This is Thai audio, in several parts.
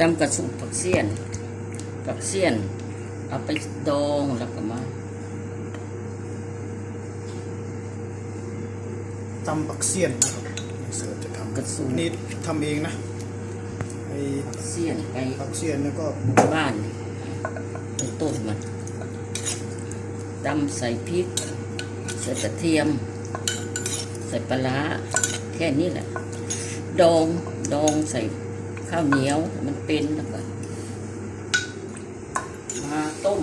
ตำกระสุนผักเสี้ยนผักเสี้ยน เอาไปดองแล้วก็มาตำปักเสียนนะครับเสิร์ฟจะทำกระสุนนี่ทำเองนะไอ้ผักเสี้ยนไปปักเสียนแล้วก็บ้านไปต้นมันตำใส่พริก ใส่กระเทียม ใส่ปลาร้าแค่นี้แหละ ดอง ดองใส่ ข้าวเหนียวมันเป็นแล้วก็มาต้ม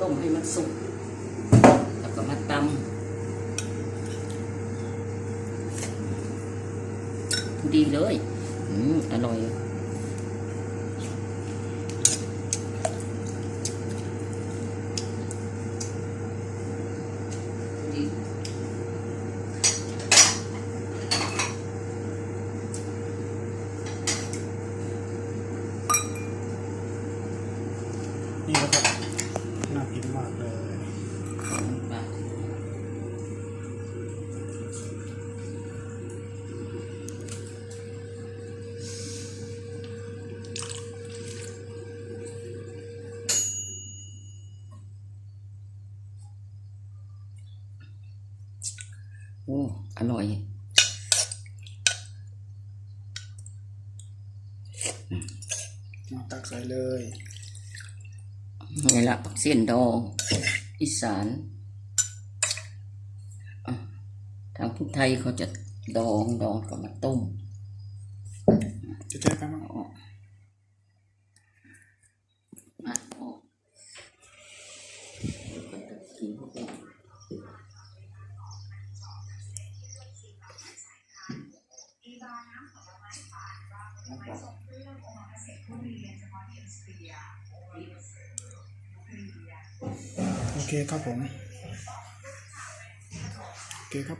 ต้มให้มันสุก แล้วก็มาตำดีเลย อืมอร่อย นี่นะครับ น่ากินมากเลยของปลาโอ้อร่อยมาตักใส่เลย นี่ละผักเส้นดองอีสานทางพุทธไทยเขาจะดองดองกับมาต้มจะใช้กันมั้งออกมาออกกินพวกนี้นะครับโอ เคครับผมโอเคครับ